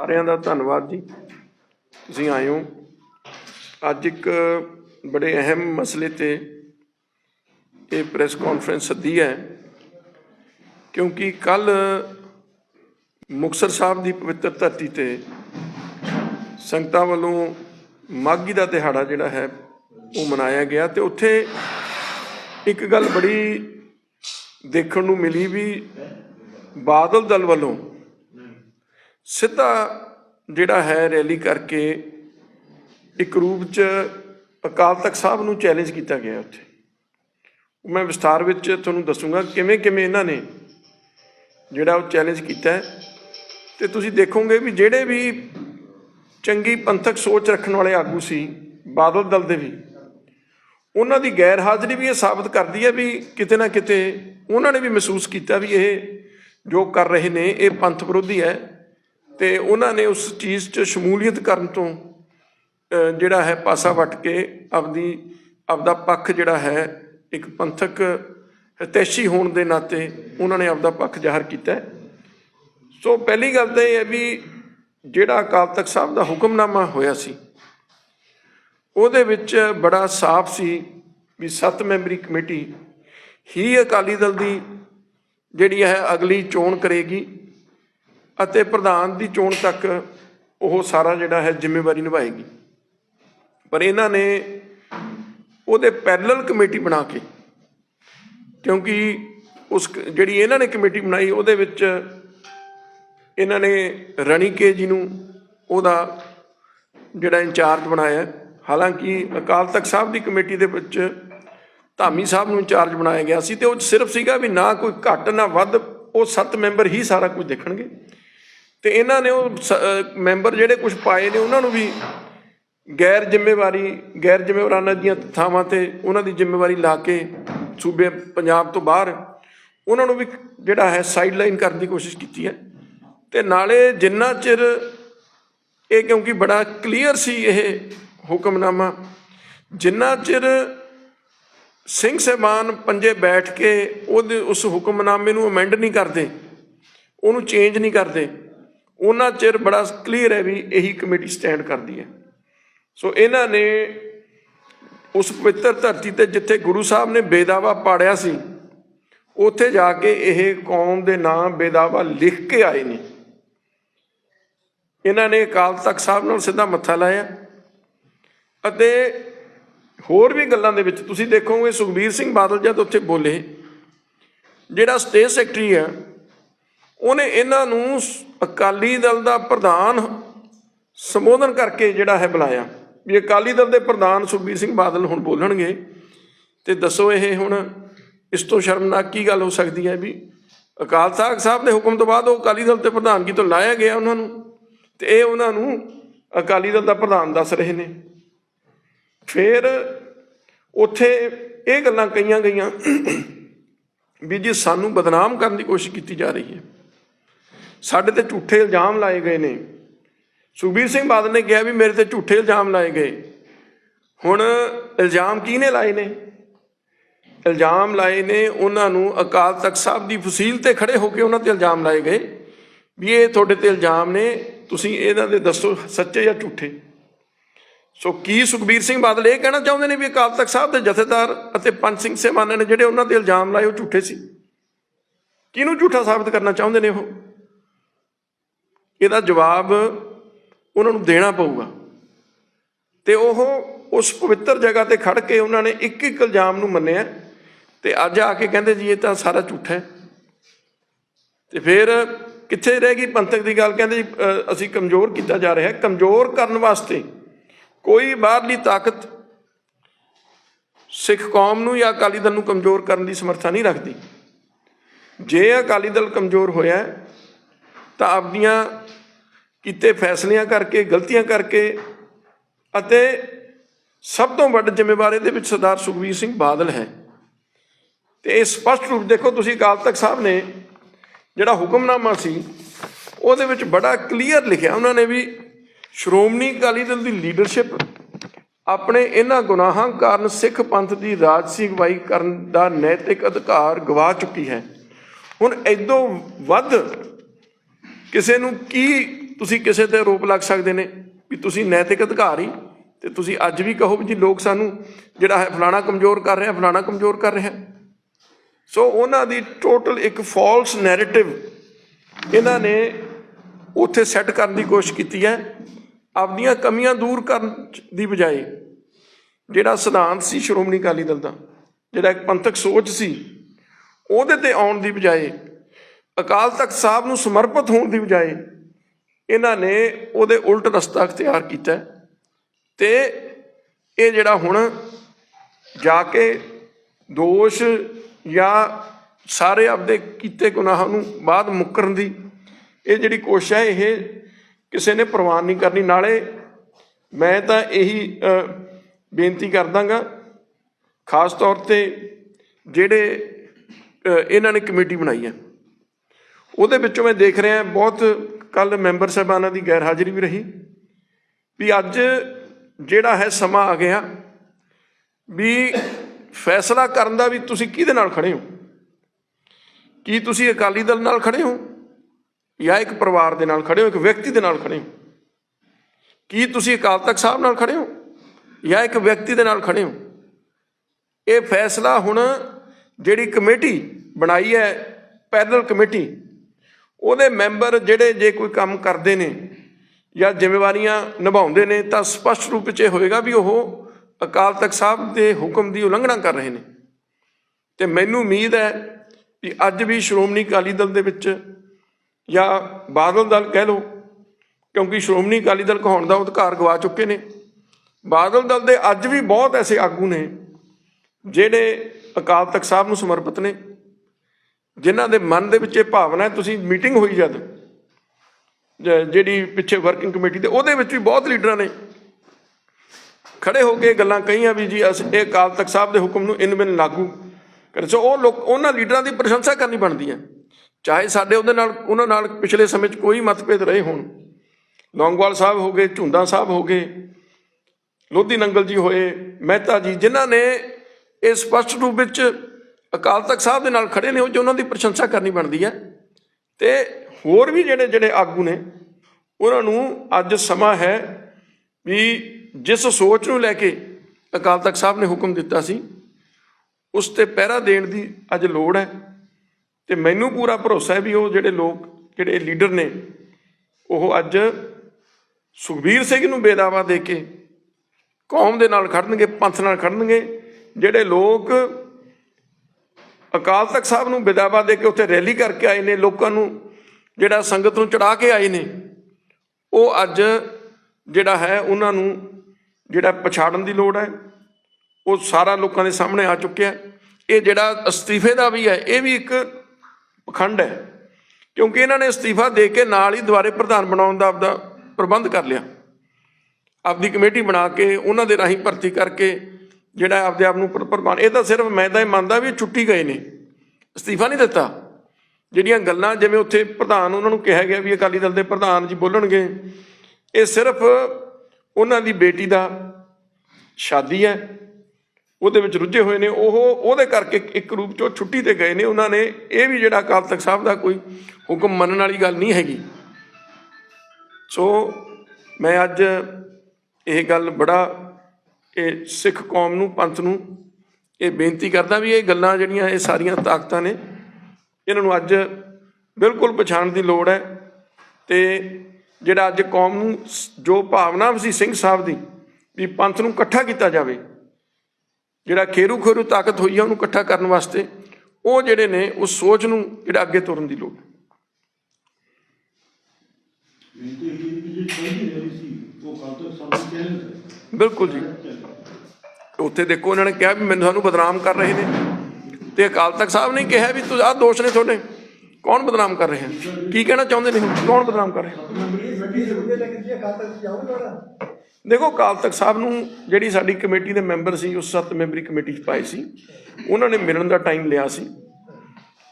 ਸਾਰਿਆਂ ਦਾ ਧੰਨਵਾਦ ਜੀ। ਤੁਸੀਂ ਆਏ ਹੋ ਅੱਜ ਇੱਕ ਬੜੇ ਅਹਿਮ ਮਸਲੇ ਤੇ ਇਹ ਪ੍ਰੈਸ ਕਾਨਫਰੰਸ ਸੱਦੀ ਹੈ। ਕਿਉਂਕਿ ਕੱਲ ਮੁਕਤਸਰ ਸਾਹਿਬ ਦੀ ਪਵਿੱਤਰ ਧਰਤੀ ਤੇ ਸੰਗਤਾਂ ਵੱਲੋਂ ਮਾਘੀ ਦਾ ਦਿਹਾੜਾ ਜਿਹੜਾ ਹੈ, ਉਹ ਮਨਾਇਆ ਗਿਆ ਤੇ ਉੱਥੇ ਇੱਕ ਗੱਲ ਬੜੀ ਦੇਖਣ ਨੂੰ ਮਿਲੀ ਵੀ ਬਾਦਲ ਦਲ ਵੱਲੋਂ ਸਿੱਧਾ ਜਿਹੜਾ ਹੈ ਰੈਲੀ ਕਰਕੇ ਇੱਕ ਰੂਪ ਚ ਅਕਾਲ ਤਖਤ ਸਾਹਿਬ ਨੂੰ ਚੈਲੰਜ ਕੀਤਾ ਗਿਆ ਉੱਥੇ। ਮੈਂ ਵਿਸਥਾਰ ਵਿੱਚ ਤੁਹਾਨੂੰ ਦੱਸੂਗਾ ਕਿਵੇਂ ਕਿਵੇਂ ਇਹਨਾਂ ਨੇ ਜਿਹੜਾ ਉਹ ਚੈਲੰਜ ਕੀਤਾ ਹੈ। ਤੇ ਤੁਸੀਂ ਦੇਖੋਗੇ ਵੀ ਜਿਹੜੇ ਵੀ ਚੰਗੀ ਪੰਥਕ ਸੋਚ ਰੱਖਣ ਵਾਲੇ ਆਗੂ ਸੀ, ਬਾਦਲ ਦਲ ਦੇ ਵੀ, ਉਹਨਾਂ ਦੀ ਗੈਰ ਹਾਜ਼ਰੀ ਵੀ ਇਹ ਸਾਬਤ ਕਰਦੀ ਹੈ ਵੀ ਕਿਤੇ ਨਾ ਕਿਤੇ ਉਹਨਾਂ ਨੇ ਵੀ ਮਹਿਸੂਸ ਕੀਤਾ ਵੀ ਇਹ ਜੋ ਕਰ ਰਹੇ ਨੇ, ਇਹ ਪੰਥ ਵਿਰੋਧੀ ਹੈ। ਤੇ ਉਹਨਾਂ ਨੇ ਉਸ ਚੀਜ਼ 'ਚ ਸ਼ਮੂਲੀਅਤ ਕਰਨ ਤੋਂ ਜਿਹੜਾ ਹੈ ਪਾਸਾ ਵੱਟ ਕੇ ਆਪਦੀ, ਆਪਦਾ ਪੱਖ ਜਿਹੜਾ ਹੈ, ਇੱਕ ਪੰਥਕ ਹਿਤੈਸ਼ੀ ਹੋਣ ਦੇ ਨਾਤੇ ਉਹਨਾਂ ਨੇ ਆਪਦਾ ਪੱਖ ਜ਼ਾਹਰ ਕੀਤਾ ਸੋ ਪਹਿਲੀ ਗੱਲ ਤਾਂ ਇਹ ਹੈ ਵੀ ਜਿਹੜਾ ਅਕਾਲ ਤਖਤ ਸਾਹਿਬ ਦਾ ਹੁਕਮਨਾਮਾ ਹੋਇਆ ਸੀ, ਉਹਦੇ ਵਿੱਚ ਬੜਾ ਸਾਫ਼ ਸੀ ਵੀ ਸੱਤ ਮੈਂਬਰੀ ਕਮੇਟੀ ਹੀ ਅਕਾਲੀ ਦਲ ਦੀ ਜਿਹੜੀ ਹੈ ਅਗਲੀ ਚੋਣ ਕਰੇਗੀ। ਅਤੇ ਪ੍ਰਧਾਨ ਦੀ ਚੋਣ ਤੱਕ ਉਹ ਸਾਰਾ ਜਿਹੜਾ ਹੈ ਜ਼ਿੰਮੇਵਾਰੀ ਨਿਭਾਏਗੀ। ਪਰ ਇਹਨਾਂ ਨੇ ਉਹਦੇ ਪੈਰਲਲ ਕਮੇਟੀ ਬਣਾ ਕੇ, ਕਿਉਂਕਿ ਉਸ ਜਿਹੜੀ ਇਹਨਾਂ ਨੇ ਕਮੇਟੀ ਬਣਾਈ, ਉਹਦੇ ਵਿੱਚ ਇਹਨਾਂ ਨੇ ਰਣੀਕੇ ਜੀ ਨੂੰ ਉਹਦਾ ਜਿਹੜਾ ਇੰਚਾਰਜ ਬਣਾਇਆ। ਹਾਲਾਂਕਿ ਅਕਾਲ ਤਖਤ ਸਾਹਿਬ ਦੀ ਕਮੇਟੀ ਦੇ ਵਿੱਚ ਧਾਮੀ ਸਾਹਿਬ ਨੂੰ ਇੰਚਾਰਜ ਬਣਾਇਆ ਗਿਆ ਸੀ ਤੇ ਉਹ ਸਿਰਫ ਸੀਗਾ ਵੀ ਨਾ ਕੋਈ ਘੱਟ, ਨਾ ਵੱਧ, ਉਹ ਸੱਤ ਮੈਂਬਰ ਹੀ ਸਾਰਾ ਕੁਝ ਦੇਖਣਗੇ। ਤੇ ਇਹਨਾਂ ਨੇ ਉਹ ਸ- ਮੈਂਬਰ ਜਿਹੜੇ ਕੁਝ ਪਾਏ ਨੇ, ਉਹਨਾਂ ਨੂੰ ਵੀ ਗੈਰ ਜ਼ਿੰਮੇਵਾਰੀ, ਗੈਰ ਜ਼ਿੰਮੇਵਾਰਾਨਾ ਦੀਆਂ ਥਾਵਾਂ ਤੇ ਉਹਨਾਂ ਦੀ ਜ਼ਿੰਮੇਵਾਰੀ ਲਾ ਕੇ ਸੂਬੇ ਪੰਜਾਬ ਤੋਂ ਬਾਹਰ ਉਹਨਾਂ ਨੂੰ ਵੀ ਜਿਹੜਾ ਹੈ ਸਾਈਡਲਾਈਨ ਕਰਨ ਦੀ ਕੋਸ਼ਿਸ਼ ਕੀਤੀ ਹੈ। ਤੇ ਨਾਲੇ ਜਿੰਨਾ ਚਿਰ ਇਹ ਕਿਉਂਕਿ ਬੜਾ ਕਲੀਅਰ ਸੀ ਇਹ ਹੁਕਮਨਾਮਾ, ਜਿੰਨਾ ਚਿਰ ਸਿੰਘ ਸਾਹਿਬਾਨ ਪੰਜੇ ਬੈਠ ਕੇ ਉਹਦੇ, ਉਸ ਹੁਕਮਨਾਮੇ ਨੂੰ ਅਮੈਂਡ ਨਹੀਂ ਕਰਦੇ, ਉਹਨੂੰ ਚੇਂਜ ਨਹੀਂ ਕਰਦੇ ਉਹਨਾਂ ਚਿਰ ਬੜਾ ਕਲੀਅਰ ਹੈ ਵੀ ਇਹੀ ਕਮੇਟੀ ਸਟੈਂਡ ਕਰਦੀ ਹੈ। ਸੋ ਇਹਨਾਂ ਨੇ ਉਸ ਪਵਿੱਤਰ ਧਰਤੀ ਤੇ ਜਿੱਥੇ ਗੁਰੂ ਸਾਹਿਬ ਨੇ ਬੇਦਾਵਾ ਪਾੜਿਆ ਸੀ, ਉੱਥੇ ਜਾ ਕੇ ਇਹ ਕੌਮ ਦੇ ਨਾਮ ਬੇਦਾਵਾ ਲਿਖ ਕੇ ਆਏ ਨੇ। ਇਹਨਾਂ ਨੇ ਅਕਾਲ ਤਖਤ ਸਾਹਿਬ ਨਾਲ ਸਿੱਧਾ ਮੱਥਾ ਲਾਇਆ। ਅਤੇ ਹੋਰ ਵੀ ਗੱਲਾਂ ਦੇ ਵਿੱਚ ਤੁਸੀਂ ਦੇਖੋਗੇ, ਸੁਖਬੀਰ ਸਿੰਘ ਬਾਦਲ ਜਦ ਉੱਥੇ ਬੋਲੇ, ਜਿਹੜਾ ਸਟੇਟ ਸੈਕਟਰੀ ਆ ਉਹਨੇ ਇਹਨਾਂ ਨੂੰ ਅਕਾਲੀ ਦਲ ਦਾ ਪ੍ਰਧਾਨ ਸੰਬੋਧਨ ਕਰਕੇ ਜਿਹੜਾ ਹੈ ਬੁਲਾਇਆ। ਵੀ ਅਕਾਲੀ ਦਲ ਦੇ ਪ੍ਰਧਾਨ ਸੁਖਬੀਰ ਸਿੰਘ ਬਾਦਲ ਹੁਣ ਬੋਲਣਗੇ। ਤੇ ਦੱਸੋ ਇਹ ਹੁਣ ਇਸ ਤੋਂ ਸ਼ਰਮਨਾਕ ਕੀ ਗੱਲ ਹੋ ਸਕਦੀ ਹੈ ਵੀ ਅਕਾਲ ਤਖਤ ਸਾਹਿਬ ਦੇ ਹੁਕਮ ਤੋਂ ਬਾਅਦ ਉਹ ਅਕਾਲੀ ਦਲ ਤੇ ਪ੍ਰਧਾਨਗੀ ਤੋਂ ਲਾਇਆ ਗਿਆ ਉਹਨਾਂ ਨੂੰ। ਤੇ ਇਹ ਉਹਨਾਂ ਨੂੰ ਅਕਾਲੀ ਦਲ ਦਾ ਪ੍ਰਧਾਨ ਦੱਸ ਰਹੇ ਨੇ। ਫਿਰ ਉੱਥੇ ਇਹ ਗੱਲਾਂ ਕਹੀਆਂ ਗਈਆਂ ਵੀ ਜੀ ਸਾਨੂੰ ਬਦਨਾਮ ਕਰਨ ਦੀ ਕੋਸ਼ਿਸ਼ ਕੀਤੀ ਜਾ ਰਹੀ ਹੈ। ਸਾਡੇ ਤੇ ਝੂਠੇ ਇਲਜ਼ਾਮ ਲਾਏ ਗਏ ਨੇ। ਸੁਖਬੀਰ ਸਿੰਘ ਬਾਦਲ ਨੇ ਕਿਹਾ ਵੀ ਮੇਰੇ ਤੇ ਝੂਠੇ ਇਲਜ਼ਾਮ ਲਾਏ ਗਏ। ਹੁਣ ਇਲਜ਼ਾਮ ਕਿਹਨੇ ਲਾਏ ਨੇ? ਇਲਜ਼ਾਮ ਲਾਏ ਨੇ ਉਹਨਾਂ ਨੂੰ ਅਕਾਲ ਤਖਤ ਸਾਹਿਬ ਦੀ ਫਸੀਲ ਤੇ ਖੜੇ ਹੋ ਕੇ ਉਹਨਾਂ ਤੇ ਇਲਜ਼ਾਮ ਲਾਏ ਗਏ ਵੀ ਇਹ ਤੁਹਾਡੇ ਤੇ ਇਲਜ਼ਾਮ ਨੇ, ਤੁਸੀਂ ਇਹਨਾਂ ਦੇ ਦੱਸੋ ਸੱਚੇ ਜਾਂ ਝੂਠੇ। ਸੋ ਕੀ ਸੁਖਬੀਰ ਸਿੰਘ ਬਾਦਲ ਇਹ ਕਹਿਣਾ ਚਾਹੁੰਦੇ ਨੇ ਵੀ ਅਕਾਲ ਤਖਤ ਸਾਹਿਬ ਦੇ ਜਥੇਦਾਰ ਅਤੇ ਪੰਜ ਸਿੰਘ ਸਹਿਬਾਨਾਂ ਨੇ ਜਿਹੜੇ ਉਹਨਾਂ ਤੇ ਇਲਜ਼ਾਮ ਲਾਏ ਉਹ ਝੂਠੇ ਸੀ? ਕਿਹਨੂੰ ਝੂਠਾ ਸਾਬਤ ਕਰਨਾ ਚਾਹੁੰਦੇ ਨੇ ਉਹ? ਇਹਦਾ ਜਵਾਬ ਉਹਨਾਂ ਨੂੰ ਦੇਣਾ ਪਊਗਾ। ਤੇ ਉਹ ਉਸ ਪਵਿੱਤਰ ਜਗ੍ਹਾ ਤੇ ਖੜ ਕੇ ਉਹਨਾਂ ਨੇ ਇੱਕ ਇੱਕ ਇਲਜ਼ਾਮ ਨੂੰ ਮੰਨਿਆ ਤੇ ਅੱਜ ਆ ਕੇ ਕਹਿੰਦੇ ਜੀ ਇਹ ਤਾਂ ਸਾਰਾ ਝੂਠ ਹੈ। ਤੇ ਫਿਰ ਕਿੱਥੇ ਰਹਿ ਗਈ ਪੰਥਕ ਦੀ ਗੱਲ? ਕਹਿੰਦੇ ਅਸੀਂ ਕਮਜ਼ੋਰ ਕੀਤਾ ਜਾ ਰਿਹਾ ਹੈ। ਕਮਜ਼ੋਰ ਕਰਨ ਵਾਸਤੇ ਕੋਈ ਬਾਹਰਲੀ ਤਾਕਤ ਸਿੱਖ ਕੌਮ ਨੂੰ ਜਾਂ ਅਕਾਲੀ ਦਲ ਨੂੰ ਕਮਜ਼ੋਰ ਕਰਨ ਦੀ ਸਮਰੱਥਾ ਨਹੀਂ ਰੱਖਦੀ। ਜੇ ਅਕਾਲੀ ਦਲ ਕਮਜ਼ੋਰ ਹੋਇਆ ਤਾਂ ਆਪਣੀਆਂ ਕੀਤੇ ਫੈਸਲਿਆਂ ਕਰਕੇ, ਗਲਤੀਆਂ ਕਰਕੇ ਅਤੇ ਸਭ ਤੋਂ ਵੱਡ ਜ਼ਿੰਮੇਵਾਰ ਇਹਦੇ ਵਿੱਚ ਸਰਦਾਰ ਸੁਖਬੀਰ ਸਿੰਘ ਬਾਦਲ ਹੈ। ਤੇ ਇਹ ਸਪਸ਼ਟ ਰੂਪ ਦੇਖੋ, ਤੁਸੀਂ ਅਕਾਲ ਤਖਤ ਸਾਹਿਬ ਨੇ ਜਿਹੜਾ ਹੁਕਮਨਾਮਾ ਸੀ, ਉਹਦੇ ਵਿੱਚ ਬੜਾ ਕਲੀਅਰ ਲਿਖਿਆ। ਉਹਨਾਂ ਨੇ ਵੀ ਸ਼੍ਰੋਮਣੀ ਅਕਾਲੀ ਦਲ ਦੀ ਲੀਡਰਸ਼ਿਪ ਆਪਣੇ ਇਹਨਾਂ ਗੁਨਾਹਾਂ ਕਾਰਨ ਸਿੱਖ ਪੰਥ ਦੀ ਰਾਜਸੀ ਅਗਵਾਈ ਕਰਨ ਦਾ ਨੈਤਿਕ ਅਧਿਕਾਰ ਗਵਾ ਚੁੱਕੀ ਹੈ। ਹੁਣ ਐਦੋਂ ਵੱਧ ਕਿਸੇ ਨੂੰ ਕੀ ਤੁਸੀਂ ਕਿਸੇ ਤੇ ਆਰੋਪ ਲੱਗ ਸਕਦੇ ਨੇ ਵੀ ਤੁਸੀਂ ਨੈਤਿਕ ਅਧਿਕਾਰੀ, ਤੇ ਤੁਸੀਂ ਅੱਜ ਵੀ ਕਹੋ ਵੀ ਜੀ ਲੋਕ ਸਾਨੂੰ ਜਿਹੜਾ ਹੈ ਫਲਾਣਾ ਕਮਜ਼ੋਰ ਕਰ ਰਿਹਾ, ਫਲਾਣਾ ਕਮਜ਼ੋਰ ਕਰ ਰਿਹਾ। ਸੋ ਉਹਨਾਂ ਦੀ ਟੋਟਲ ਇੱਕ ਫਾਲਸ ਨੈਰੇਟਿਵ ਇਹਨਾਂ ਨੇ ਉੱਥੇ ਸੈੱਟ ਕਰਨ ਦੀ ਕੋਸ਼ਿਸ਼ ਕੀਤੀ ਹੈ। ਆਪਣੀਆਂ ਕਮੀਆਂ ਦੂਰ ਕਰਨ ਦੀ ਬਜਾਏ ਜਿਹੜਾ ਸਿਧਾਂਤ ਸੀ ਸ਼੍ਰੋਮਣੀ ਅਕਾਲੀ ਦਲ ਦਾ, ਜਿਹੜਾ ਇੱਕ ਪੰਥਕ ਸੋਚ ਸੀ, ਉਹਦੇ ਤੇ ਆਉਣ ਦੀ ਬਜਾਏ ਅਕਾਲ ਤਖਤ ਸਾਹਿਬ ਨੂੰ ਸਮਰਪਿਤ ਹੋਣ ਦੀ ਬਜਾਏ ਇਹਨਾਂ ਨੇ ਉਹਦੇ ਉਲਟ ਰਸਤਾ ਅਖਤਿਆਰ ਕੀਤਾ ਹੈ। ਤੇ ਇਹ ਜਿਹੜਾ ਹੁਣ ਜਾ ਕੇ ਦੋਸ਼ ਜਾਂ ਸਾਰੇ ਆਪਦੇ ਕੀਤੇ ਗੁਨਾਹਾਂ ਨੂੰ ਬਾਅਦ ਮੁੱਕਰਨ ਦੀ ਇਹ ਜਿਹੜੀ ਕੋਸ਼ਿਸ਼ ਹੈ, ਇਹ ਕਿਸੇ ਨੇ ਪ੍ਰਵਾਨ ਨਹੀਂ ਕਰਨੀ। ਨਾਲੇ ਮੈਂ ਤਾਂ ਇਹੀ ਬੇਨਤੀ ਕਰਦਾਗਾ, ਖਾਸ ਤੌਰ ਤੇ ਜਿਹੜੇ ਇਹਨਾਂ ਨੇ ਕਮੇਟੀ ਬਣਾਈ ਹੈ। ਉਹਦੇ ਵਿੱਚੋਂ ਮੈਂ ਦੇਖ ਰਿਹਾ, ਬਹੁਤ ਕੱਲ ਮੈਂਬਰ ਸਾਹਿਬਾਨਾਂ ਦੀ ਗੈਰ ਹਾਜ਼ਰੀ ਵੀ ਰਹੀ ਵੀ ਅੱਜ ਜਿਹੜਾ ਹੈ ਸਮਾਂ ਆ ਗਿਆ ਵੀ ਫੈਸਲਾ ਕਰਨ ਦਾ ਵੀ ਤੁਸੀਂ ਕਿਹਦੇ ਨਾਲ ਖੜੇ ਹੋ? ਕੀ ਤੁਸੀਂ ਅਕਾਲੀ ਦਲ ਨਾਲ ਖੜੇ ਹੋ? ਜਾਂ ਇੱਕ ਪਰਿਵਾਰ ਦੇ ਨਾਲ ਖੜੇ ਹੋ, ਇੱਕ ਵਿਅਕਤੀ ਦੇ ਨਾਲ ਖੜੇ ਹੋ? ਕੀ ਤੁਸੀਂ ਅਕਾਲ ਤਖਤ ਸਾਹਿਬ ਨਾਲ ਖੜੇ ਹੋ? ਜਾਂ ਇੱਕ ਵਿਅਕਤੀ ਦੇ ਨਾਲ ਖੜੇ ਹੋ? ਇਹ ਫੈਸਲਾ ਹੁਣ ਜਿਹੜੀ ਕਮੇਟੀ ਬਣਾਈ ਹੈ, ਪੈਦਲ ਕਮੇਟੀ ਉਹਦੇ ਮੈਂਬਰ ਜਿਹੜੇ ਜੇ ਕੋਈ ਕੰਮ ਕਰਦੇ ਨੇ ਜਾਂ ਜ਼ਿੰਮੇਵਾਰੀਆਂ ਨਿਭਾਉਂਦੇ ਨੇ ਤਾਂ ਸਪਸ਼ਟ ਰੂਪ 'ਚ ਇਹ ਹੋਏਗਾ ਵੀ ਉਹ ਅਕਾਲ ਤਖਤ ਸਾਹਿਬ ਦੇ ਹੁਕਮ ਦੀ ਉਲੰਘਣਾ ਕਰ ਰਹੇ ਨੇ। ਤੇ ਮੈਨੂੰ ਉਮੀਦ ਹੈ ਕਿ ਅੱਜ ਵੀ ਸ਼੍ਰੋਮਣੀ ਅਕਾਲੀ ਦਲ ਦੇ ਵਿੱਚ ਜਾਂ ਬਾਦਲ ਦਲ ਕਹਿ ਲਓ, ਕਿਉਂਕਿ ਸ਼੍ਰੋਮਣੀ ਅਕਾਲੀ ਦਲ ਕਹਾਉਣ ਦਾ ਅਧਿਕਾਰ ਗਵਾ ਚੁੱਕੇ ਨੇ। ਬਾਦਲ ਦਲ ਦੇ ਅੱਜ ਵੀ ਬਹੁਤ ਐਸੇ ਆਗੂ ਨੇ ਜਿਹੜੇ ਅਕਾਲ ਤਖਤ ਸਾਹਿਬ ਨੂੰ ਸਮਰਪਿਤ ਨੇ। ਜਿਨ੍ਹਾਂ ਦੇ ਮਨ ਦੇ ਵਿੱਚ ਇਹ ਭਾਵਨਾ ਹੈ, ਤੁਸੀਂ ਮੀਟਿੰਗ ਹੋਈ ਜਦ ਜਿਹੜੀ ਪਿੱਛੇ ਵਰਕਿੰਗ ਕਮੇਟੀ ਦੇ ਉਹਦੇ ਵਿੱਚ ਵੀ ਬਹੁਤ ਲੀਡਰਾਂ ਨੇ। ਖੜੇ ਹੋ ਕੇ ਗੱਲਾਂ ਕਹੀਆਂ ਵੀ ਜੀ, ਅਸੀਂ ਇਹ ਅਕਾਲ ਤਖਤ ਸਾਹਿਬ ਦੇ ਹੁਕਮ ਨੂੰ ਇਨ ਬਿਨ ਲਾਗੂ ਕਰ। ਸੋ ਉਹ ਲੋਕ, ਉਹਨਾਂ ਲੀਡਰਾਂ ਦੀ ਪ੍ਰਸ਼ੰਸਾ ਕਰਨੀ ਬਣਦੀ ਹੈ ਚਾਹੇ ਸਾਡੇ ਉਹਦੇ ਨਾਲ, ਉਹਨਾਂ ਨਾਲ ਪਿਛਲੇ ਸਮੇਂ 'ਚ ਕੋਈ ਮਤਭੇਦ ਰਹੇ ਹੋਣ। ਲੌਂਗਵਾਲ ਸਾਹਿਬ ਹੋ ਗਏ ਝੁੰਦਾ ਸਾਹਿਬ ਹੋ ਗਏ, ਲੋਧੀ ਨੰਗਲ ਜੀ ਹੋਏ, ਮਹਿਤਾ ਜੀ, ਜਿਨ੍ਹਾਂ ਨੇ ਇਹ ਸਪਸ਼ਟ ਰੂਪ ਵਿੱਚ ਅਕਾਲ ਤਖਤ ਸਾਹਿਬ ਦੇ ਨਾਲ ਖੜੇ ਨੇ, ਉਹ ਜੋ ਉਹਨਾਂ ਦੀ ਪ੍ਰਸ਼ੰਸਾ ਕਰਨੀ ਬਣਦੀ ਹੈ। ਤੇ ਹੋਰ ਵੀ ਜਿਹੜੇ ਜਿਹੜੇ ਆਗੂ ਨੇ, ਉਹਨਾਂ ਨੂੰ ਅੱਜ ਸਮਾਂ ਹੈ ਵੀ ਜਿਸ ਸੋਚ ਨੂੰ ਲੈ ਕੇ ਅਕਾਲ ਤਖਤ ਸਾਹਿਬ ਨੇ ਹੁਕਮ ਦਿੱਤਾ ਸੀ, ਉਸ ਤੇ ਪਹਿਰਾ ਦੇਣ ਦੀ ਅੱਜ ਲੋੜ ਹੈ। ਤੇ ਮੈਨੂੰ ਪੂਰਾ ਭਰੋਸਾ ਹੈ ਵੀ ਉਹ ਜਿਹੜੇ ਲੋਕ, ਜਿਹੜੇ ਲੀਡਰ ਨੇ, ਉਹ ਅੱਜ ਸੁਖਬੀਰ ਸਿੰਘ ਨੂੰ ਬੇਦਾਵਾ ਦੇ ਕੇ ਕੌਮ ਦੇ ਨਾਲ ਖੜਨਗੇ, ਪੰਥ ਨਾਲ ਖੜਨਗੇ, ਜਿਹੜੇ ਲੋਕ ਅਕਾਲ ਤਖਤ ਸਾਹਿਬ ਨੂੰ ਬੇਦਾਵਾ ਦੇ ਕੇ ਉੱਥੇ ਰੈਲੀ ਕਰਕੇ ਆਏ ਨੇ, ਲੋਕਾਂ ਨੂੰ ਜਿਹੜਾ ਸੰਗਤ ਨੂੰ ਚੜਾ ਕੇ ਆਏ ਨੇ, ਉਹ ਅੱਜ ਜਿਹੜਾ ਹੈ, ਉਹਨਾਂ ਨੂੰ ਜਿਹੜਾ ਪਛਾੜਨ ਦੀ ਲੋੜ ਹੈ, ਉਹ ਸਾਰਾ ਲੋਕਾਂ ਦੇ ਸਾਹਮਣੇ ਆ ਚੁੱਕਿਆ ਇਹ ਜਿਹੜਾ ਅਸਤੀਫੇ ਦਾ ਵੀ ਹੈ, ਇਹ ਵੀ ਇੱਕ ਪਖੰਡ ਹੈ, ਕਿਉਂਕਿ ਇਹਨਾਂ ਨੇ ਅਸਤੀਫਾ ਦੇ ਕੇ ਨਾਲ ਹੀ ਦੁਬਾਰੇ ਪ੍ਰਧਾਨ ਬਣਾਉਣ ਦਾ ਆਪਦਾ ਪ੍ਰਬੰਧ ਕਰ ਲਿਆ। ਆਪਦੀ ਕਮੇਟੀ ਬਣਾ ਕੇ, ਉਹਨਾਂ ਦੇ ਰਾਹੀਂ ਭਰਤੀ ਕਰਕੇ ਜਿਹੜਾ ਆਪਦੇ ਆਪ ਨੂੰ ਪ੍ਰ- ਪ੍ਰਮਾਣ, ਇਹ ਤਾਂ ਸਿਰਫ ਮੈਂ ਤਾਂ ਇਹ ਮੰਨਦਾ ਵੀ ਇਹ ਛੁੱਟੀ ਗਏ ਨੇ। ਅਸਤੀਫਾ ਨਹੀਂ ਦਿੱਤਾ। ਜਿਹੜੀਆਂ ਗੱਲਾਂ ਜਿਵੇਂ ਉੱਥੇ ਪ੍ਰਧਾਨ ਉਹਨਾਂ ਨੂੰ ਕਿਹਾ ਗਿਆ ਵੀ ਅਕਾਲੀ ਦਲ ਦੇ ਪ੍ਰਧਾਨ ਜੀ ਬੋਲਣਗੇ, ਇਹ ਸਿਰਫ ਉਹਨਾਂ ਦੀ ਬੇਟੀ ਦਾ ਸ਼ਾਦੀ ਹੈ। ਉਹਦੇ ਵਿੱਚ ਰੁੱਝੇ ਹੋਏ ਨੇ। ਉਹ, ਉਹਦੇ ਕਰਕੇ ਇੱਕ ਰੂਪ ਚ ਉਹ ਛੁੱਟੀ ਤੇ ਗਏ ਨੇ। ਉਹਨਾਂ ਨੇ ਇਹ ਵੀ ਜਿਹੜਾ ਅਕਾਲ ਤਖਤ ਸਾਹਿਬ ਦਾ ਕੋਈ ਹੁਕਮ ਮੰਨਣ ਵਾਲੀ ਗੱਲ ਨਹੀਂ ਹੈਗੀ। ਸੋ ਮੈਂ ਅੱਜ ਇਹ ਗੱਲ ਬੜਾ ਇਹ ਸਿੱਖ ਕੌਮ ਨੂੰ, ਪੰਥ ਨੂੰ ਇਹ ਬੇਨਤੀ ਕਰਦਾ ਵੀ ਇਹ ਗੱਲਾਂ ਜਿਹੜੀਆਂ, ਇਹ ਸਾਰੀਆਂ ਤਾਕਤਾਂ ਨੇ, ਇਹਨਾਂ ਨੂੰ ਅੱਜ ਬਿਲਕੁਲ ਪਛਾਣਨ ਦੀ ਲੋੜ ਹੈ ਤੇ ਜਿਹੜਾ ਅੱਜ ਕੌਮ ਨੂੰ ਜੋ ਭਾਵਨਾ ਸੀ ਸਿੰਘ ਸਾਹਿਬ ਦੀ ਵੀ ਪੰਥ ਨੂੰ ਇਕੱਠਾ ਕੀਤਾ ਜਾਵੇ, ਜਿਹੜਾ ਖੇਰੂ ਖੇਰੂ ਤਾਕਤ ਹੋਈ ਹੈ ਉਹਨੂੰ ਇਕੱਠਾ ਕਰਨ ਵਾਸਤੇ, ਉਹ ਜਿਹੜੇ ਨੇ, ਉਸ ਸੋਚ ਨੂੰ ਜਿਹੜਾ ਅੱਗੇ ਤੁਰਨ ਦੀ ਲੋੜ ਬੇਨਤੀ ਇਹ ਕਿ ਜੇ ਪਹਿਲੀ ਰੈਲੀ ਸੀ, ਉਹ ਕਾਤਲ ਸਾਹਿਬ ਕਹਿ ਰਹੇ ਸੀ ਬਿਲਕੁਲ ਜੀ। ਉੱਥੇ ਦੇਖੋ ਉਹਨਾਂ ਨੇ ਕਿਹਾ ਵੀ ਮੈਨੂੰ ਸਾਨੂੰ ਬਦਨਾਮ ਕਰ ਰਹੇ ਨੇ। ਤੇ ਅਕਾਲ ਤਖਤ ਸਾਹਿਬ ਨੇ ਕਿਹਾ ਵੀ ਤੂੰ ਆਹ ਦੋਸ਼ ਨੇ ਤੁਹਾਡੇ। ਕੌਣ ਬਦਨਾਮ ਕਰ ਰਿਹਾ? ਕੀ ਕਹਿਣਾ ਚਾਹੁੰਦੇ ਨੇ ਕੌਣ ਬਦਨਾਮ ਕਰ ਰਹੇ? ਦੇਖੋ ਅਕਾਲ ਤਖਤ ਸਾਹਿਬ ਨੂੰ ਜਿਹੜੀ ਸਾਡੀ ਕਮੇਟੀ ਦੇ ਮੈਂਬਰ ਸੀ ਉਸ ਸੱਤ ਮੈਂਬਰੀ ਕਮੇਟੀ 'ਚ ਪਾਏ ਸੀ। ਉਹਨਾਂ ਨੇ ਮਿਲਣ ਦਾ ਟਾਈਮ ਲਿਆ ਸੀ।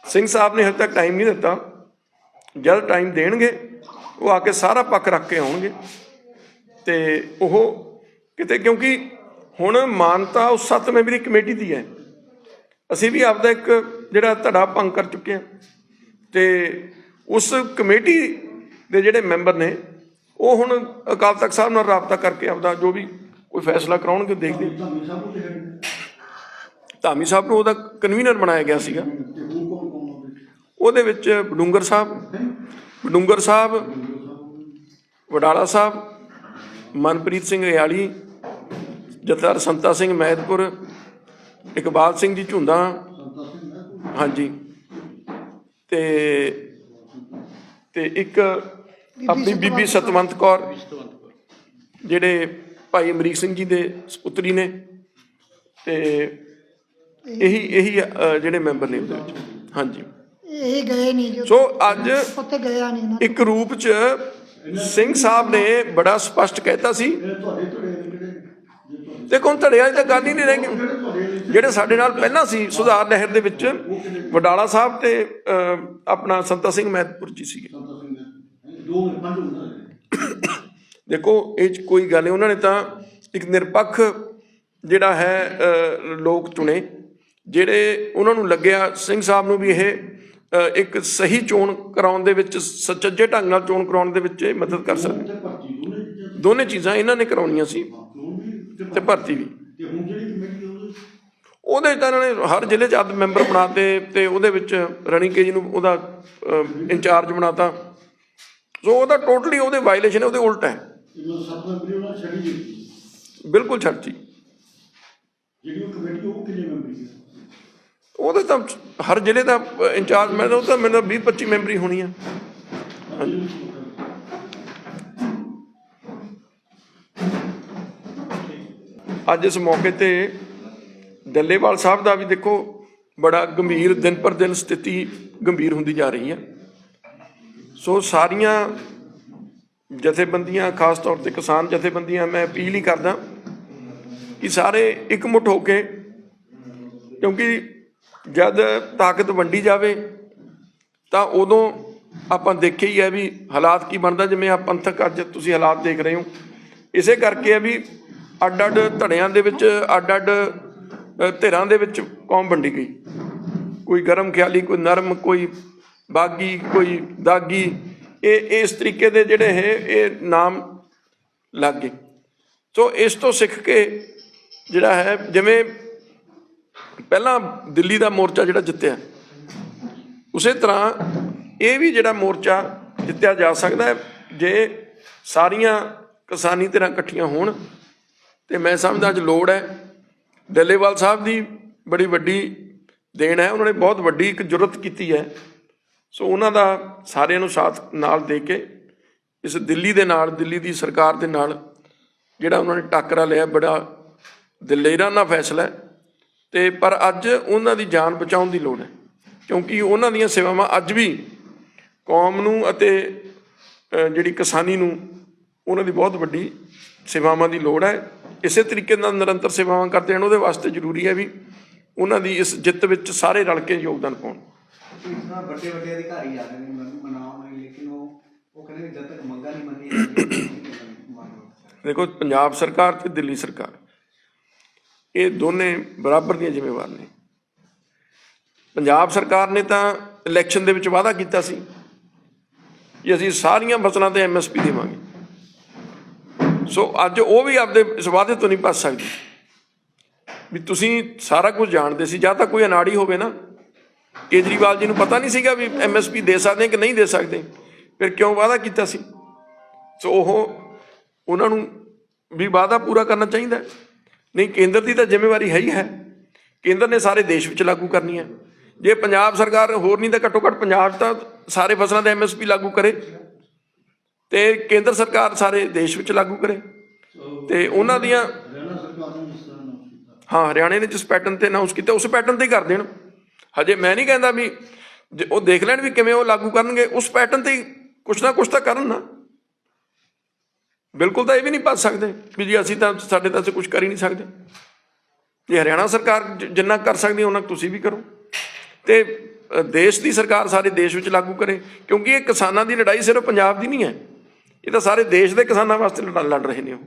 ਸਿੰਘ ਸਾਹਿਬ ਨੇ ਹਜੇ ਤੱਕ ਟਾਈਮ ਨਹੀਂ ਦਿੱਤਾ। ਜਦ ਟਾਈਮ ਦੇਣਗੇ, ਉਹ ਆ ਕੇ ਸਾਰਾ ਪੱਖ ਰੱਖ ਕੇ ਆਉਣਗੇ। ਤੇ ਉਹ ਕਿਤੇ ਕਿਉਂਕਿ ਹੁਣ ਮਾਨਤਾ ਉਸ ਸੱਤ ਮੈਂਬਰੀ ਕਮੇਟੀ ਦੀ ਹੈ। ਅਸੀਂ ਵੀ ਆਪਦਾ ਇੱਕ ਜਿਹੜਾ ਧੜਾ ਭੰਗ ਕਰ ਚੁੱਕੇ ਹਾਂ ਤੇ ਉਸ ਕਮੇਟੀ ਦੇ ਜਿਹੜੇ ਮੈਂਬਰ ਨੇ ਉਹ ਹੁਣ ਅਕਾਲ ਤਖਤ ਸਾਹਿਬ ਨਾਲ ਰਾਬਤਾ ਕਰਕੇ ਆਪਦਾ ਜੋ ਵੀ ਕੋਈ ਫੈਸਲਾ ਕਰਾਉਣਗੇ ਦੇਖਦੇ। ਧਾਮੀ ਸਾਹਿਬ ਨੂੰ ਉਹਦਾ ਕਨਵੀਨਰ ਬਣਾਇਆ ਗਿਆ ਸੀਗਾ। ਉਹਦੇ ਵਿੱਚ? ਬਡੂੰਗਰ ਸਾਹਿਬ ਬਡੂੰਗਰ ਸਾਹਿਬ ਵਡਾਲਾ ਸਾਹਿਬ ਮਨਪ੍ਰੀਤ ਸਿੰਘ ਰਿਆਲੀ ਜਥੇਦਾਰ ਸੰਤਾ ਸਿੰਘ ਮਹਿਦਪੁਰ ਇਕਬਾਲ ਸਿੰਘ ਜੀ ਝੁੰਦਾ। ਹਾਂਜੀ। ਤੇ ਤੇ ਇੱਕ ਆਪਣੀ ਬੀਬੀ ਸਤਵੰਤ ਕੌਰ ਜਿਹੜੇ ਭਾਈ ਅਮਰੀਕ ਸਿੰਘ ਜੀ ਦੇ ਸਪੁੱਤਰੀ ਨੇ ਤੇ ਇਹੀ ਇਹੀ ਜਿਹੜੇ ਮੈਂਬਰ ਨੇ ਉਹਦੇ ਵਿੱਚ। ਹਾਂਜੀ। ਇਹ ਗਏ ਨਹੀਂ ਜੋ ਸੋ ਅੱਜ ਉੱਥੇ ਗਿਆ ਨਹੀਂ ਨਾ ਇੱਕ ਰੂਪ ਚ ਸਿੰਘ ਸਾਹਿਬ ਨੇ ਬੜਾ ਸਪਸ਼ਟ ਕਹਿਤਾ ਸੀ ਇਹ ਤੁਹਾਡੇ ਤੁਹਾਡੇ ਕਿਹੜੇ ਜੇ ਤੁਹਾਡੇ ਦੇਖੋ ਹੁਣ ਧੜਿਆਂ ਦੀ ਤਾਂ ਗੱਲ ਹੀ ਨਹੀਂ ਰਹਿ ਗਈ। ਜਿਹੜੇ ਸਾਡੇ ਨਾਲ ਪਹਿਲਾਂ ਸੀ, ਸੁਧਾਰ ਲਹਿਰ ਦੇ ਵਿੱਚ, ਵਡਾਲਾ ਸਾਹਿਬ ਤੇ ਆਪਣਾ ਸੰਤਾ ਸਿੰਘ ਮਹਿਤਪੁਰ ਜੀ ਸੀਗੇ। ਦੇਖੋ, ਇਹ 'ਚ ਕੋਈ ਗੱਲ ਨਹੀਂ। ਉਹਨਾਂ ਨੇ ਤਾਂ ਇੱਕ ਨਿਰਪੱਖ ਜਿਹੜਾ ਹੈ ਲੋਕ ਚੁਣੇ, ਜਿਹੜੇ ਉਹਨਾਂ ਨੂੰ ਲੱਗਿਆ, ਸਿੰਘ ਸਾਹਿਬ ਨੂੰ ਵੀ ਇਹ ਇੱਕ ਸਹੀ ਚੋਣ ਕਰਾਉਣ ਦੇ ਵਿੱਚ ਸੱਚੇ ਢੰਗ ਨਾਲ ਚੋਣ ਕਰਾਉਣ ਦੇ ਵਿੱਚ ਇਹ ਮਦਦ ਕਰ ਸਕਦੇ। ਦੋਨੇ ਚੀਜ਼ਾਂ ਇਹਨਾਂ ਨੇ ਕਰਾਉਣੀਆਂ ਸੀ। ਤੇ ਭਰਤੀ ਵੀ। ਤੇ ਹੁਣ ਜਿਹੜੀ ਕਮੇਟੀ ਉਹਦੇ ਤਾਂ ਇਹਨਾਂ ਨੇ ਹਰ ਜ਼ਿਲ੍ਹੇ 'ਚ ਅੱਧ ਮੈਂਬਰ ਬਣਾਤੇ ਤੇ ਉਹਦੇ ਵਿੱਚ ਰਣੀ ਕੇ ਜੀ ਨੂੰ ਉਹਦਾ ਇੰਚਾਰਜ ਬਣਾਤਾ। ਸੋ ਉਹਦਾ ਟੋਟਲੀ ਉਹਦੇ ਵਾਇਲੇਸ਼ਨ ਹੈ ਉਹਦੇ ਉਲਟ ਹੈ। ਬਿਲਕੁਲ ਛੱਡ ਜੀ ਜਿਹੜੀ ਉਹ ਕਮੇਟੀ ਉਹ ਕਿੰਨੇ ਮੈਂਬਰੀ ਹੈ ਉਹਦੇ ਤਾਂ ਹਰ ਜ਼ਿਲ੍ਹੇ ਦਾ ਇੰਚਾਰਜ ਮੈਂ ਉਹ ਤਾਂ ਮੈਨੂੰ 20 25 ਮੈਂਬਰੀ ਹੋਣੀ ਆ ਅੱਜ ਇਸ ਮੌਕੇ ਤੇ ਡੱਲੇਵਾਲ ਸਾਹਿਬ ਦਾ ਵੀ ਦੇਖੋ ਬੜਾ ਗੰਭੀਰ, ਦਿਨ ਪਰ ਦਿਨ ਸਥਿਤੀ ਗੰਭੀਰ ਹੁੰਦੀ ਜਾ ਰਹੀ ਹੈ। ਸੋ ਸਾਰੀਆਂ ਜਥੇਬੰਦੀਆਂ, ਖਾਸ ਤੌਰ ਤੇ ਕਿਸਾਨ ਜਥੇਬੰਦੀਆਂ, ਮੈਂ ਅਪੀਲ ਹੀ ਕਰਦਾ ਕਿ ਸਾਰੇ ਇਕਮੁੱਠ ਹੋ ਕੇ, ਕਿਉਂਕਿ ਜਦ ਤਾਕਤ ਵੰਡੀ ਜਾਵੇ, ਤਾਂ ਉਦੋਂ ਆਪਾਂ ਦੇਖਿਆ ਹੀ ਹੈ ਵੀ ਹਾਲਾਤ ਕੀ ਬਣਦਾ, ਜਿਵੇਂ ਆ ਪੰਥਕ ਅੱਜ ਤੁਸੀਂ ਹਾਲਾਤ ਦੇਖ ਰਹੇ ਹੋ। ਇਸੇ ਕਰਕੇ ਹੈ ਵੀ ਅੱਡ ਅੱਡ ਧੜਿਆਂ ਦੇ ਵਿੱਚ ਅੱਡ ਅੱਡ ਧਿਰਾਂ ਦੇ ਵਿੱਚ ਕੌਮ ਵੰਡੀ ਗਈ। ਕੋਈ ਗਰਮ ਖਿਆਲੀ, ਕੋਈ ਨਰਮ, ਕੋਈ ਬਾਗੀ, ਕੋਈ ਦਾਗੀ। ਇਹ ਇਸ ਤਰੀਕੇ ਦੇ ਜਿਹੜੇ ਹੈ ਇਹ ਨਾਮ ਲੱਗ ਗਏ। ਸੋ ਇਸ ਤੋਂ ਸਿੱਖ ਕੇ ਜਿਹੜਾ ਹੈ, ਜਿਵੇਂ ਪਹਿਲਾਂ ਦਿੱਲੀ ਦਾ ਮੋਰਚਾ ਜਿਹੜਾ ਜਿੱਤਿਆ, ਉਸੇ ਤਰ੍ਹਾਂ ਇਹ ਵੀ ਜਿਹੜਾ ਮੋਰਚਾ ਜਿੱਤਿਆ ਜਾ ਸਕਦਾ ਹੈ, ਜੇ ਸਾਰੀਆਂ ਕਿਸਾਨੀ ਧਿਰਾਂ ਇਕੱਠੀਆਂ ਹੋਣ ਤੇ ਮੈਂ ਸਮਝਦਾ ਅੱਜ ਲੋੜ ਹੈ। ਡੱਲੇਵਾਲ ਸਾਹਿਬ ਦੀ ਬੜੀ ਵੱਡੀ ਦੇਣ ਹੈ। ਉਹਨਾਂ ਨੇ ਬਹੁਤ ਵੱਡੀ ਇੱਕ ਜੁਰਤ ਕੀਤੀ ਹੈ। ਸੋ ਉਹਨਾਂ ਦਾ ਸਾਰਿਆਂ ਨੂੰ ਸਾਥ ਨਾਲ ਦੇ ਕੇ ਇਸ ਦਿੱਲੀ ਦੇ ਨਾਲ, ਦਿੱਲੀ ਦੀ ਸਰਕਾਰ ਦੇ ਨਾਲ ਜਿਹੜਾ ਉਹਨਾਂ ਨੇ ਟਾਕਰਾ ਲਿਆ, ਬੜਾ ਦਲੇਰਾਨਾ ਫੈਸਲਾ ਹੈ। ਤੇ ਪਰ ਅੱਜ ਉਹਨਾਂ ਦੀ ਜਾਨ ਬਚਾਉਣ ਦੀ ਲੋੜ ਹੈ। ਕਿਉਂਕਿ ਉਹਨਾਂ ਦੀਆਂ ਸੇਵਾਵਾਂ ਅੱਜ ਵੀ ਕੌਮ ਨੂੰ ਅਤੇ ਜਿਹੜੀ ਕਿਸਾਨੀ ਨੂੰ ਉਹਨਾਂ ਦੀ ਬਹੁਤ ਵੱਡੀ ਸੇਵਾਵਾਂ ਦੀ ਲੋੜ ਹੈ। ਇਸੇ ਤਰੀਕੇ ਨਾਲ ਨਿਰੰਤਰ ਸੇਵਾਵਾਂ ਕਰਦੇ ਹਨ ਉਹਦੇ ਵਾਸਤੇ ਜ਼ਰੂਰੀ ਹੈ ਵੀ ਉਹਨਾਂ ਦੀ ਇਸ ਜਿੱਤ ਵਿੱਚ ਸਾਰੇ ਰਲ ਕੇ ਯੋਗਦਾਨ ਪਾਉਣ। ਇਸ ਤਰ੍ਹਾਂ ਵੱਡੇ ਵੱਡੇ ਅਧਿਕਾਰੀ ਆ ਰਹੇ ਨੇ ਮਨ- ਮਨਾਉਣ ਲਈ ਲੇਕਿਨ ਉਹ ਉਹ ਕਹਿੰਦੇ ਵੀ ਜਦ ਤੱਕ ਮੰਗਾਂ ਨਹੀਂ ਮੰਨੀਆਂ ਜਾਂਦੀਆਂ, ਨਹੀਂ ਮੰਨੋ। ਦੇਖੋ ਪੰਜਾਬ ਸਰਕਾਰ ਤੇ ਦਿੱਲੀ ਸਰਕਾਰ ਇਹ ਦੋਨੇ ਬਰਾਬਰ ਦੀਆਂ ਜ਼ਿੰਮੇਵਾਰ ਨੇ। ਪੰਜਾਬ ਸਰਕਾਰ ਨੇ ਤਾਂ ਇਲੈਕਸ਼ਨ ਦੇ ਵਿੱਚ ਵਾਅਦਾ ਕੀਤਾ ਸੀ ਕਿ ਅਸੀਂ ਸਾਰੀਆਂ ਫਸਲਾਂ ਤੇ ਐਮਐਸਪੀ ਦੇਵਾਂਗੇ। ਸੋ ਅੱਜ ਉਹ ਵੀ ਆਪਦੇ ਇਸ ਵਾਅਦੇ ਤੋਂ ਨਹੀਂ ਭੱਜ ਸਕਦੀ। ਵੀ ਤੁਸੀਂ ਸਾਰਾ ਕੁਝ ਜਾਣਦੇ ਸੀ, ਜਾਂ ਤਾਂ ਕੋਈ ਅਨਾੜੀ ਹੋਵੇ ਨਾ। ਕੇਜਰੀਵਾਲ ਜੀ ਨੂੰ ਪਤਾ ਨਹੀਂ ਸੀਗਾ ਵੀ ਐਮਐਸਪੀ ਦੇ ਸਕਦੇ ਕਿ ਨਹੀਂ ਦੇ ਸਕਦੇ। ਫਿਰ ਕਿਉਂ ਵਾਅਦਾ ਕੀਤਾ ਸੀ? ਸੋ ਉਹ, ਉਹਨਾਂ ਨੂੰ ਵੀ ਵਾਅਦਾ ਪੂਰਾ ਕਰਨਾ ਚਾਹੀਦਾ ਨਹੀਂ, ਕੇਂਦਰ ਦੀ ਤਾਂ ਜ਼ਿੰਮੇਵਾਰੀ ਹੈ ਹੀ ਹੈ। ਕੇਂਦਰ ਨੇ ਸਾਰੇ ਦੇਸ਼ ਵਿੱਚ ਲਾਗੂ ਕਰਨੀ ਹੈ। ਜੇ ਪੰਜਾਬ ਸਰਕਾਰ ਹੋਰ ਨਹੀਂ ਤਾਂ ਘੱਟੋ ਘੱਟ ਪੰਜਾਬ ਤਾਂ ਸਾਰੇ ਫਸਲਾਂ ਦੇ ਐਮਐਸਪੀ ਲਾਗੂ ਕਰੇ। ਤੇ ਕੇਂਦਰ ਸਰਕਾਰ ਸਾਰੇ ਦੇਸ਼ ਵਿੱਚ ਲਾਗੂ ਕਰੇ। ਤੇ ਉਹਨਾਂ ਦੀਆਂ ਹਾਂ ਹਰਿਆਣੇ ਨੇ ਜਿਸ ਪੈਟਰਨ ਤੇ ਅਨਾਉਂਸ ਕੀਤਾ ਉਸ ਪੈਟਰਨ ਤੇ ਹੀ ਕਰ ਦੇਣ। ਹਜੇ ਮੈਂ ਨਹੀਂ ਕਹਿੰਦਾ ਵੀ ਉਹ ਦੇਖ ਲੈਣ ਵੀ ਕਿਵੇਂ ਉਹ ਲਾਗੂ ਕਰਨਗੇ ਉਸ ਪੈਟਰਨ ਤੇ ਕੁਛ ਨਾ ਕੁਛ ਤਾਂ ਕਰਨ ਨਾ। ਬਿਲਕੁਲ ਤਾਂ ਇਹ ਵੀ ਨਹੀਂ ਪਾ ਸਕਦੇ ਵੀ ਜੀ ਅਸੀਂ ਤਾਂ ਸਾਡੇ ਤਾਂ ਕੁਝ ਕਰ ਹੀ ਨਹੀਂ ਸਕਦੇ। ਜੇ ਹਰਿਆਣਾ ਸਰਕਾਰ ਜਿੰਨਾ ਕਰ ਸਕਦੀ ਉਹਨਾਂ ਤੁਸੀਂ ਵੀ ਕਰੋ। ਤੇ ਦੇਸ਼ ਦੀ ਸਰਕਾਰ ਸਾਰੇ ਦੇਸ਼ ਵਿੱਚ ਲਾਗੂ ਕਰੇ ਕਿਉਂਕਿ ਇਹ ਕਿਸਾਨਾਂ ਦੀ ਲੜਾਈ ਸਿਰਫ ਪੰਜਾਬ ਦੀ ਨਹੀਂ ਹੈ। ਇਹ ਤਾਂ ਸਾਰੇ ਦੇਸ਼ ਦੇ ਕਿਸਾਨਾਂ ਵਾਸਤੇ ਲੜ ਲੜ ਰਹੇ ਨੇ ਉਹ।